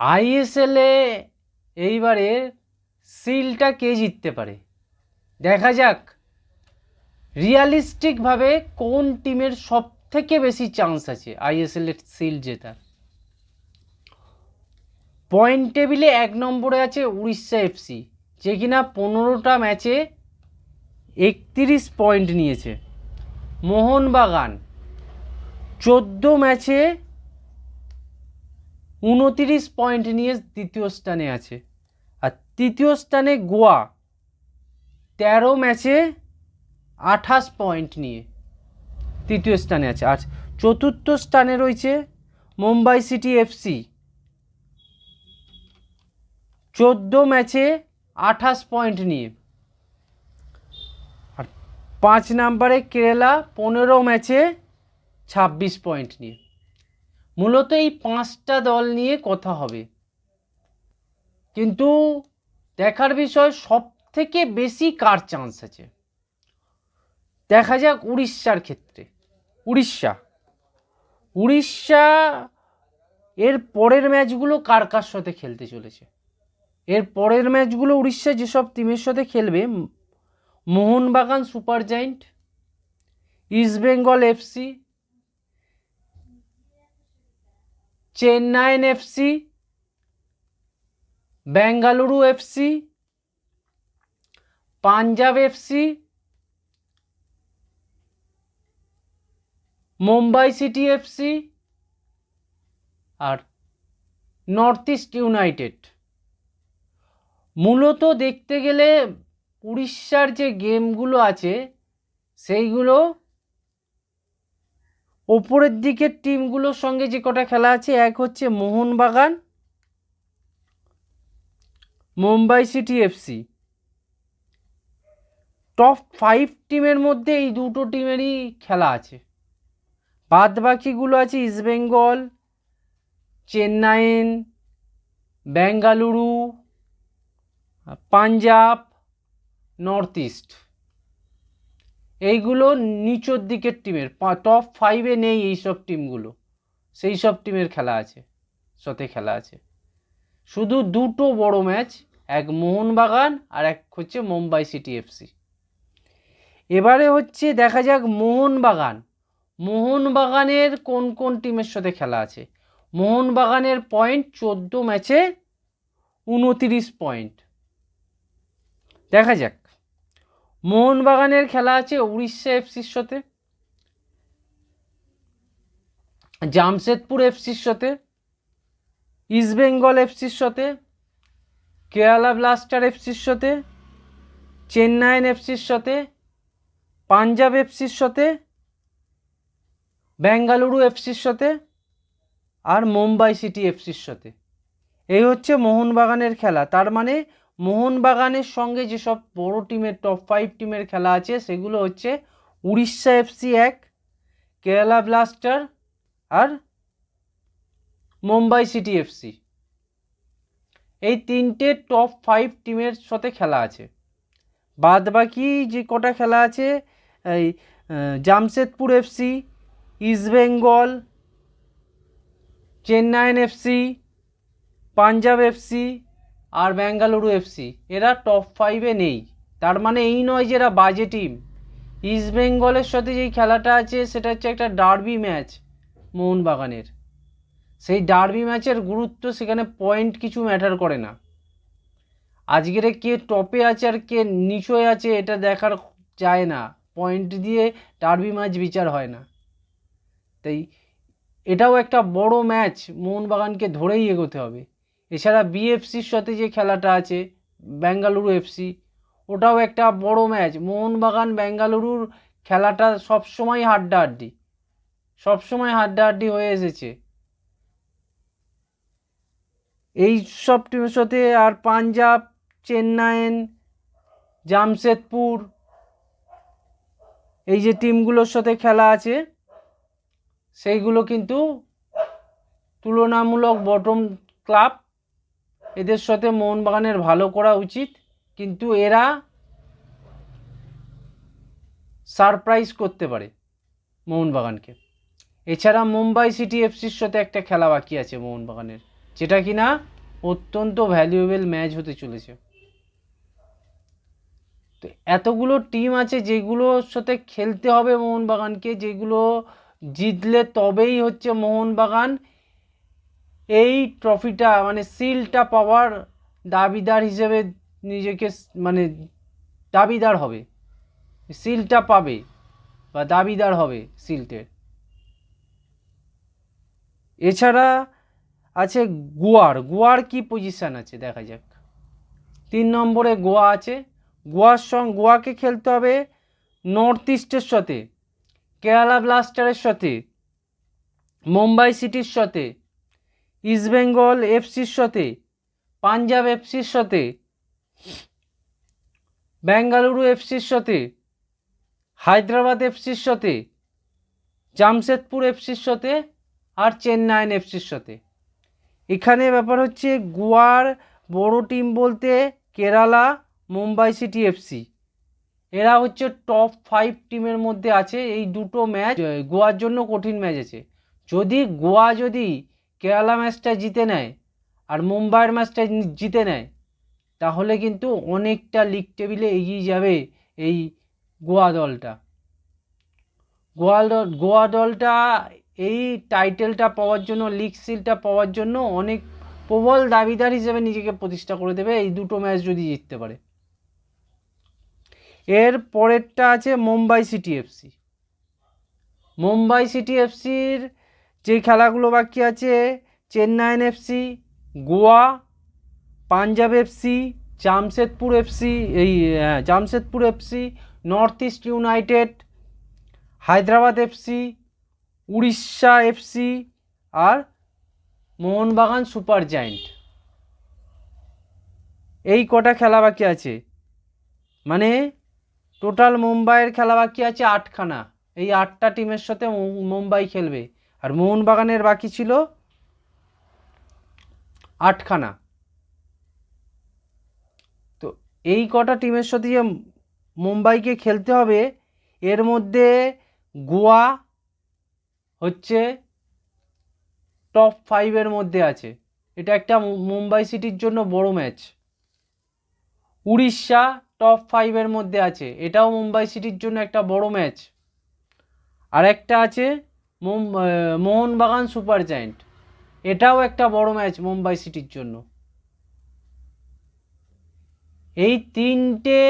আইএসএলে এইবারে সিলটা কে জিততে পারে? দেখা যাক। রিয়ালিস্টিকভাবে কোন টিমের সব থেকে বেশি চান্স আছে আইএসএলের সিল জেতার? পয়েন্ট টেবিলে এক নম্বরে আছে উড়িষ্যা এফসি যে কিনা পনেরোটা ম্যাচে একত্রিশ পয়েন্ট নিয়েছে। মোহনবাগান, চোদ্দ ম্যাচে উনতিরিশ পয়েন্ট নিয়ে দ্বিতীয় স্থানে আছে। আর তৃতীয় স্থানে গোয়া, তেরো ম্যাচে আঠাশ পয়েন্ট নিয়ে তৃতীয় স্থানে আছে। আর চতুর্থ স্থানে রয়েছে মুম্বাই সিটি এফসি চোদ্দ ম্যাচে আঠাশ পয়েন্ট নিয়ে। আর পাঁচ নম্বরে কেরালা, পনেরো ম্যাচে ছাব্বিশ পয়েন্ট নিয়ে। মূলত এই পাঁচটা দল নিয়ে কথা হবে। কিন্তু দেখার বিষয় সব থেকে বেশি কার চান্স আছে? দেখা যাক উড়িষ্যার ক্ষেত্রে। উড়িষ্যা। উড়িষ্যা এর পরের ম্যাচগুলো কার কার সাথে খেলতে চলেছে? এর পরের ম্যাচগুলো উড়িষ্যা যেসব টিমের সাথে খেলবে, Mohun Bagan Super Giant East Bengal FC Chennaiyin FC Bengaluru FC Punjab FC Mumbai City FC আর নর্থ ইস্ট ইউনাইটেড। মূলত দেখতে গেলে উড়িষ্যার যে গেমগুলো আছে, সেইগুলো ওপরের দিকের টিমগুলোর সঙ্গে যে কটা খেলা আছে, এক হচ্ছে Mohun Bagan, Mumbai City FC top five টিমের মধ্যে এই দুটো টিমেরই খেলা আছে। বাদ বাকিগুলো আছে ইস্টবেঙ্গল চেন্নাইন বেঙ্গালুরু পাঞ্জাব নর্থ ইস্ট এইগুলো নিচের দিকের টিমের টপ ফাইভে নেই এই সব টিমগুলো সেই সব টিমের খেলা আছে, সাথে খেলা আছে। শুধু দুটো বড় ম্যাচ এক মোহনবাগান আর এক হচ্ছে মুম্বাই সিটি এফসি এবারে হচ্ছে দেখা যাক মোহনবাগান। মোহনবাগানের কোন কোন টিমের সাথে খেলা আছে? মোহনবাগানের পয়েন্ট চোদ্দ ম্যাচে উনতিরিশ পয়েন্ট দেখা যাক। মোহনবাগানের খেলা আছে উড়িষ্যা এফসির সাথে, জামশেদপুর এফসির সাথে ইস্টবেঙ্গল এফসির সাথে, কেরালা ব্লাস্টার এফসির সাথে চেন্নাইন এফসির সাথে, পাঞ্জাব এফসির সাথে, বেঙ্গালুরু এফসির সাথে আর মুম্বাই সিটি এফসির সাথে। এই হচ্ছে মোহনবাগানের খেলা, তার মানে মোহনবাগানের সঙ্গে যেসব বড় টিমের টপ ফাইভ টিমের খেলা আছে, সেগুলো হচ্ছে উড়িষ্যা এফসি এক, কেরালা ব্লাস্টার আর মুম্বাই সিটি এফসি। এই তিনটে টপ ফাইভ টিমের সাথে খেলা আছে। বাদ বাকি যে কটা খেলা আছে, এই Jamshedpur FC East Bengal Chennaiyin FC, Punjab FC আর বেঙ্গালুরু এফসি এরা টপ ফাইভে নেই। তার মানে এই নয় যে এরা বাজে টিম ইস্টবেঙ্গলের সাথে যেই খেলাটা আছে, সেটা হচ্ছে একটা ডার্বি ম্যাচ মোহনবাগানের। সেই ডার্বি ম্যাচের গুরুত্ব সেখানে পয়েন্ট কিছু ম্যাটার করে না। আজকের কে টপে আছে আর কে নিচয়ে আছে, এটা দেখার যায় না। পয়েন্ট দিয়ে ডার্বি ম্যাচ বিচার হয় না। তাই এটাও একটা বড় ম্যাচ মোহনবাগানকে ধরেই এগোতে হবে। এছাড়া বিএফসির সাথে যে খেলাটা আছে বেঙ্গালুরু এফসি ওটাও একটা বড় ম্যাচ মোহনবাগান বেঙ্গালুরুর খেলাটা সবসময় হাড্ডাহাড্ডি। সবসময় হাড্ডাহাড্ডি হয়ে এসেছে। এই সব টিমের সাথে আর পাঞ্জাব চেন্নাইন জামশেদপুর, এই যে টিমগুলোর সাথে খেলা আছে, সেইগুলো কিন্তু তুলনামূলক বটম ক্লাব এদের সাথে মোহনবাগানের ভালো করা উচিত, কিন্তু এরা সারপ্রাইজ করতে পারে মোহনবাগানকে। এছাড়া মুম্বাই সিটি এফসির সাথে একটা খেলা বাকি আছে মোহনবাগানের, যেটা কি না অত্যন্ত ভ্যালুয়েবল ম্যাচ হতে চলেছে। তো এতগুলো টিম আছে যেগুলোর সাথে খেলতে হবে মোহনবাগানকে, যেগুলো জিতলে তবেই হচ্ছে মোহনবাগান এই ট্রফিটা মানে সিলটা পাওয়ার দাবিদার হিসেবে নিজেকে মানে দাবিদার হবে। সিলটা পাবে বা দাবিদার হবে সিলটের এছাড়া আছে গোয়ার। গোয়ার কি পজিশান আছে? দেখা যাক। তিন নম্বরে গোয়া আছে। গোয়ার সঙ্গে গোয়াকে খেলতে হবে নর্থ ইস্টের সাথে কেরালা ব্লাস্টারের সাথে মুম্বাই সিটির সাথে ইস্টবেঙ্গল এফসির সাথে, পাঞ্জাব এফসির সাথে, বেঙ্গালুরু এফসির সাথে, হায়দ্রাবাদ এফসির সাথে, জামশেদপুর এফসির সাথে আর চেন্নাইন এফসির সাথে। এখানে ব্যাপার হচ্ছে গোয়ার বড় টিম বলতে কেরালা, মুম্বাই সিটি এফসি এরা হচ্ছে টপ ফাইভ টিমের মধ্যে আছে, এই দুটো ম্যাচ গোয়ার জন্য কঠিন ম্যাচ আছে। যদি গোয়া যদি কেরালা ম্যাচটা জিতে নেয় আর মুম্বাইয়ের ম্যাচটা জিতে নেয়, তাহলে কিন্তু অনেকটা লিগ টেবিলে এগিয়ে যাবে এই গোয়া দলটা। গোয়া দল, গোয়া দলটা এই টাইটেলটা পাওয়ার জন্য লিগ সিলটা পাওয়ার জন্য অনেক প্রবল দাবিদার হিসেবে নিজেকে প্রতিষ্ঠা করে দেবে এই দুটো ম্যাচ যদি জিততে পারে। এর পরেরটা আছে Mumbai City FC Mumbai City এফসির যে খেলাগুলো বাকি আছে Chennaiyin FC Goa Punjab FC Jamshedpur FC এই হ্যাঁ, Jamshedpur FC North East United Hyderabad FC Odisha FC আর মোহনবাগান সুপার জায়েন্ট। এই কটা খেলা বাকি আছে। মানে টোটাল মুম্বাইয়ের খেলা বাকি আছে আটখানা। এই আটটা টিমের সাথে মুম্বাই খেলবে। আর মোহনবাগানের বাকি ছিল আটখানা। তো এই কটা টিমের সাথে যে মুম্বাইকে খেলতে হবে। এর মধ্যে গোয়া হচ্ছে টপ ফাইভের মধ্যে আছে। এটা একটা মুম্বাই সিটির জন্য বড় ম্যাচ উড়িষ্যা টপ ফাইভের মধ্যে আছে। এটাও মুম্বাই সিটির জন্য একটা বড় ম্যাচ আর একটা আছে মোহনবাগান সুপার জায়েন্ট। এটাও একটা বড় ম্যাচ মুম্বাই সিটির জন্য। এই তিনটে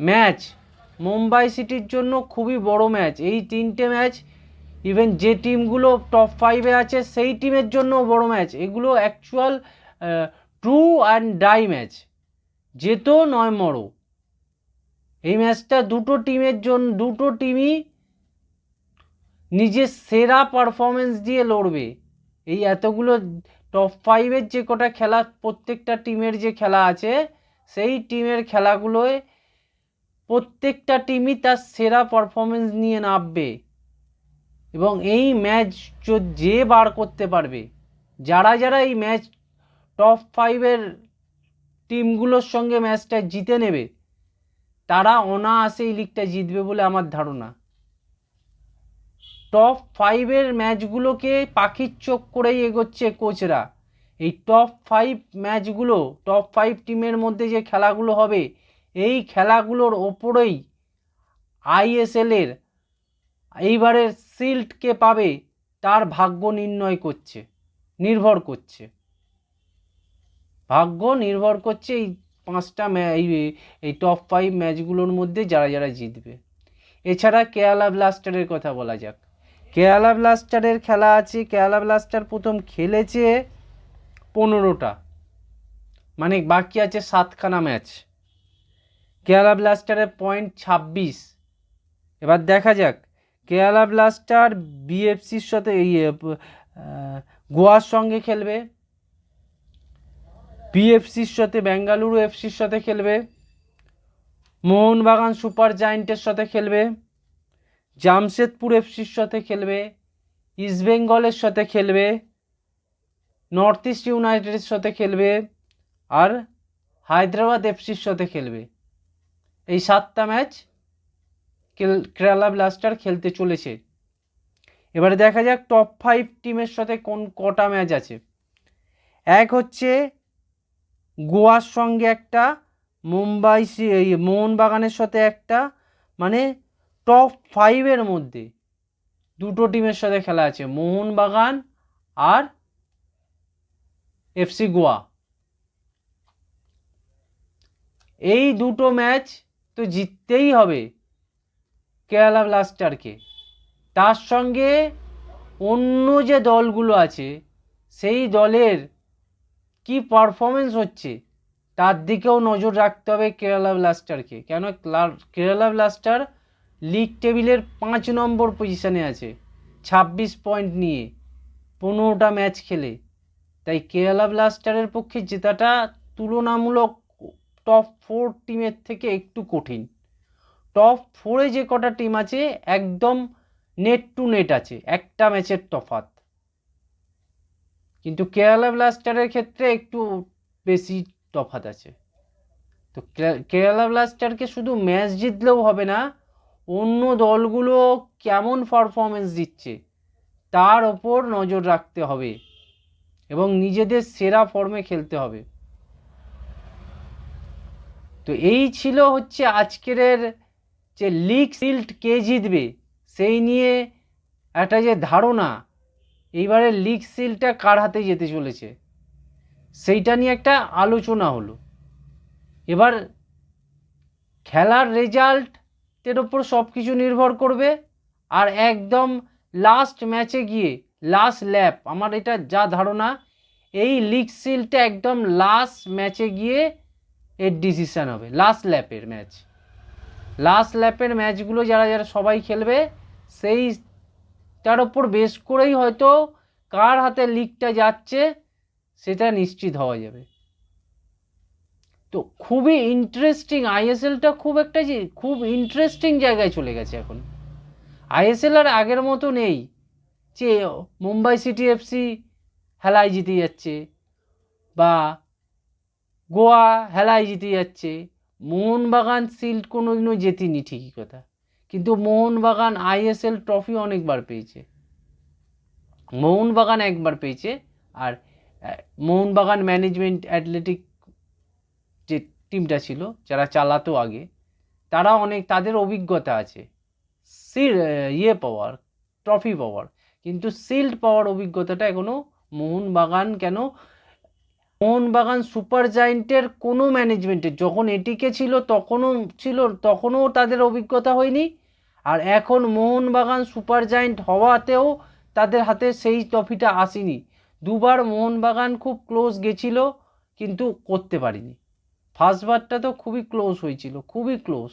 ম্যাচ মুম্বাই সিটির জন্য খুবই বড় ম্যাচ। এই তিনটে ম্যাচ, ইভেন যে টিমগুলো টপ ফাইভে আছে, সেই টিমের জন্য বড় ম্যাচ। এগুলো actual true and die match. যেত নয় মরো। এই ম্যাচটা দুটো টিমের জন্য দুটো টিমই নিজের সেরা পারফরমেন্স দিয়ে লড়বে। এই এতগুলো টপ ফাইভের যে কটা খেলা, প্রত্যেকটা টিমের যে খেলা আছে, সেই টিমের খেলাগুলোয় প্রত্যেকটা টিমই তার সেরা পারফরমেন্স নিয়ে নামবে। এবং এই ম্যাচ যে বার করতে পারবে, যারা যারা এই ম্যাচ টপ ফাইভের টিমগুলোর সঙ্গে ম্যাচটা জিতে নেবে, তারা অনায়াসে এই লিগটা জিতবে বলে আমার ধারণা। টপ ফাইভের ম্যাচগুলোকে পাখির চোখ করেই এগোচ্ছে কোচরা এই টপ ফাইভ ম্যাচগুলো টপ ফাইভ টিমের মধ্যে যে খেলাগুলো হবে, এই খেলাগুলোর ওপরেই আইএসএলের এইবারের সিল্ড কে পাবে, তার ভাগ্য নির্ণয় করছে, নির্ভর করছে। ভাগ্য নির্ভর করছে এই পাঁচটা এই এই টপ ফাইভ ম্যাচগুলোর মধ্যে যারা যারা জিতবে। এছাড়া কেরালা ব্লাস্টারের কথা বলা যাক। কেরালা ব্লাস্টারের খেলা আছে কেরালা ব্লাস্টার প্রথম খেলেছে পনেরোটা। মানে বাকি আছে সাতখানা ম্যাচ কেরালা ব্লাস্টারের পয়েন্ট ছাব্বিশ। এবার দেখা যাক কেরালা ব্লাস্টার বিএফসির সাথে আহ, গোয়ার সঙ্গে খেলবে বিএফসির সাথে বেঙ্গালুরু এফসির সাথে খেলবে মোহনবাগান সুপার জায়েন্টের সাথে খেলবে জামশেদপুর এফসির সাথে খেলবে ইস্টবেঙ্গলের সাথে খেলবে, নর্থ ইস্ট ইউনাইটেডের সাথে খেলবে আর হায়দ্রাবাদ এফসির সাথে খেলবে। এই সাতটা ম্যাচ কেরালা ব্লাস্টার খেলতে চলেছে। এবারে দেখা যাক টপ ফাইভ টিমের সাথে কোন কটা ম্যাচ আছে। এক হচ্ছে গোয়ার সঙ্গে একটা, মুম্বাই মোহনবাগানের সাথে একটা মানে টপ ফাইভের মধ্যে দুটো টিমের সাথে খেলা আছে, মোহনবাগান আর এফসি গোয়া। এই দুটো ম্যাচ তো জিততেই হবে কেরালা ব্লাস্টারকে তার সঙ্গে অন্য যে দলগুলো আছে, সেই দলের কি পারফরমেন্স হচ্ছে, তার দিকেও নজর রাখতে হবে কেরালা ব্লাস্টারকে কেন? কেরালা ব্লাস্টার লিগ টেবিলের পাঁচ নম্বর পজিশনে আছে। ছাব্বিশ পয়েন্ট নিয়ে পনেরোটা ম্যাচ খেলে। তাই কেরালা ব্লাস্টারের পক্ষে জেতাটা তুলনামূলক টপ ফোর টিমের থেকে একটু কঠিন। টপ ফোরে যে কটা টিম আছে, একদম নেট টু নেট আছে, একটা ম্যাচের তফাৎ। কিন্তু কেরালা ব্লাস্টারের ক্ষেত্রে একটু বেশি তফাৎ আছে। তো কেরালা ব্লাস্টারকে শুধু ম্যাচ জিতলেও হবে না অন্য দলগুলো কেমন পারফরমেন্স দিচ্ছে, তার ওপর নজর রাখতে হবে এবং নিজেদের সেরা ফর্মে খেলতে হবে। তো এই ছিল হচ্ছে আজকের যে লিগ সিল্ড কে জিতবে, সেই নিয়ে একটা যে ধারণা এইবারে লিগ সিলটা কার হাতে যেতে চলেছে, সেইটা নিয়ে একটা আলোচনা হলো। এবার খেলার রেজাল্টের ওপর সব কিছু নির্ভর করবে। আর একদম লাস্ট ম্যাচে গিয়ে লাস্ট ল্যাপ আমার এটা যা ধারণা, এই লিগ সিলটা একদম লাস্ট ম্যাচে গিয়ে এর ডিসিশান হবে। লাস্ট ল্যাপের ম্যাচ লাস্ট ল্যাপের ম্যাচগুলো যারা যারা সবাই খেলবে সেই তার ওপর বেস করেই হয়তো কার হাতে লিগটা যাচ্ছে, সেটা নিশ্চিত হওয়া যাবে। তো খুবই ইন্টারেস্টিং আইএসএলটা খুব একটা যে, খুব ইন্টারেস্টিং জায়গায় চলে গেছে এখন। আইএসএল আর আগের মতো নেই যে, মুম্বাই সিটি এফসি হেলায় জিতে যাচ্ছে বা গোয়া হেলায় জিতে যাচ্ছে। মোহনবাগান সিল্ড কোনোদিনও জেতেনি, ঠিকই কথা। কিন্তু মোহনবাগান আইএসএল ট্রফি অনেকবার পেয়েছে। মোহনবাগান একবার পেয়েছে আর মোহনবাগান ম্যানেজমেন্ট অ্যাথলেটিক টিমটা ছিল, যারা চালাতো আগে, তারা অনেক, তাদের অভিজ্ঞতা আছে। সিল ইয়ে পাওয়ার ট্রফি পাওয়ার কিন্তু সিল্ড পাওয়ার অভিজ্ঞতাটা এখনও মোহনবাগান কেন, মোহনবাগান সুপার জায়েন্টের কোনো ম্যানেজমেন্টের যখন এটিকে ছিল, তখনও ছিল, তখনও তাদের অভিজ্ঞতা হয়নি। আর এখন মোহনবাগান সুপার জায়েন্ট হওয়াতেও তাদের হাতে সেই ট্রফিটা আসেনি। দুবার মোহনবাগান খুব ক্লোজ গেছিল, কিন্তু করতে পারিনি। ফার্স্টবারটা তো খুবই ক্লোজ হয়েছিল, খুবই ক্লোজ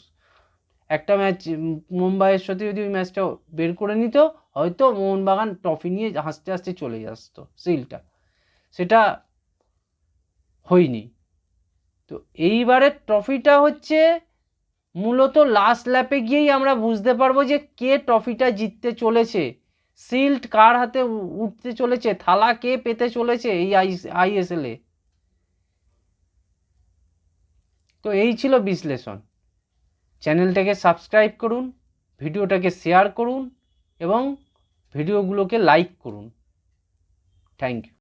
একটা ম্যাচ মুম্বাইয়ের সাথে যদি ওই ম্যাচটা বের করে নিত, হয়তো মোহনবাগান ট্রফি নিয়ে হাসতে হাসতে চলে আসতো সিলটা সেটা হয়নি। তো এইবারের ট্রফিটা হচ্ছে, মূলত লাস্ট ল্যাপে গিয়েই আমরা বুঝতে পারব যে কে ট্রফিটা জিততে চলেছে। সিল্ড কার হাতে উঠতে চলেছে, থালা কে পেতে চলেছে এই আই আইএসএলে তো এই ছিল বিশ্লেষণ। চ্যানেলটাকে সাবস্ক্রাইব করুন, ভিডিওটাকে শেয়ার করুন এবং ভিডিওগুলোকে লাইক করুন। Thank you.